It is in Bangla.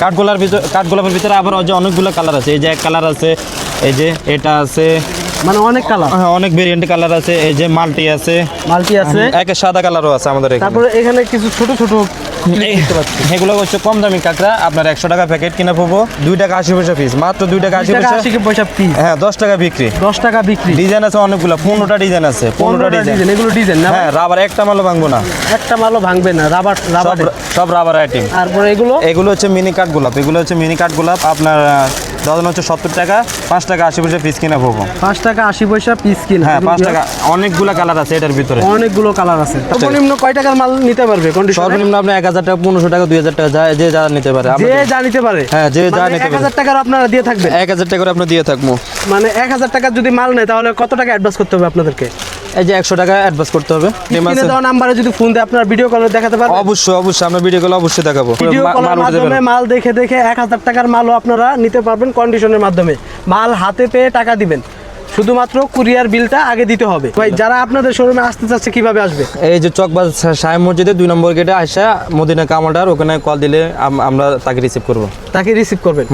কাঠগোলার ভিতরে কাঠগোলাপের ভিতরে আবার ওই যে অনেকগুলো কালার আছে। এই যে এক কালার আছে এই যে এটা আছে। মানে অনেক কালার হ্যাঁ অনেক ভেরিয়েন্ট কালার আছে। এই যে মাল্টি আছে। মাল্টি আছে। একে সাদা কালারও আছে আমাদের এখানে। তারপরে এখানে কিছু ছোট ছোট এগুলো হচ্ছে কম দামি কাঁকড়া। আপনার একশো টাকা প্যাকেট কিনে পাবো দুই টাকা আশি পয়সা পিস মাত্র দুই টাকা আশি পয়সা। আশি পয়সা পিস হ্যাঁ দশ টাকা বিক্রি। দশ টাকা বিক্রি। ডিজাইন আছে অনেকগুলো। পনেরোটা ডিজাইন আছে। পনেরোটা ডিজাইন। এগুলো ডিজাইন না হ্যাঁ রাবার একটা মালও ভাঙবো না। একটা মালও ভাঙবে না রাবার রাবার সব রাবার আইটেম তারপরে এগুলো? এগুলো হচ্ছে মিনি কাঠ গোলাপ। এগুলো হচ্ছে মিনি কাঠ গোলাপ। আপনার দাদন হচ্ছে সত্তর টাকা পাঁচ টাকা আশি পয়সা পিস কিনে পাবো পাঁচ টাকা আশি পয়সা পিস কিনা। হ্যাঁ পাঁচ টাকা অনেকগুলো কালার আছে এটার ভিতরে। অনেকগুলো কালার আছে। সর্বনিম্ন কয় টাকার মাল নিতে পারবে সর্বনিম্ন আপনি এক হাজার টাকা পনেরোশো টাকা দুই হাজার টাকা যা যে যা নিতে পারে। যে যা নিতে পারে। হ্যাঁ, যে যা মানে নিতে এক পারে। হাজার টাকার আপনারা দিয়ে থাকবেন। এক হাজার টাকা করে আপনি দিয়ে থাকব। মানে এক হাজার টাকার যদি মাল নেয় তাহলে কত টাকা অ্যাডভান্স করতে হবে আপনাদেরকে? এই যে একশো টাকা অ্যাডভান্স করতে হবে। দেওয়া নাম্বারে যদি ফোন দিয়ে আপনার ভিডিও কলে দেখাতে পারেন অবশ্যই অবশ্যই আমরা ভিডিও কল অবশ্যই দেখাবো। ভিডিও কলের মাধ্যমে মাল দেখে দেখে এক হাজার টাকার মালও আপনারা নিতে পারবেন কন্ডিশনের মাধ্যমে। মাল হাতে পেয়ে টাকা দিবেন। শুধুমাত্র কুরিয়ার বিলটা আগে দিতে হবে। ভাই যারা আপনাদের শোরুমে আসতে চাচ্ছে কীভাবে আসবে? এই যে চকবাজ সাহেব মসজিদে দুই নম্বর গেটে আসা মদিনা কামালটার ওখানে কল দিলে আমরা তাকে রিসিভ করব। তাকে রিসিভ করবেন।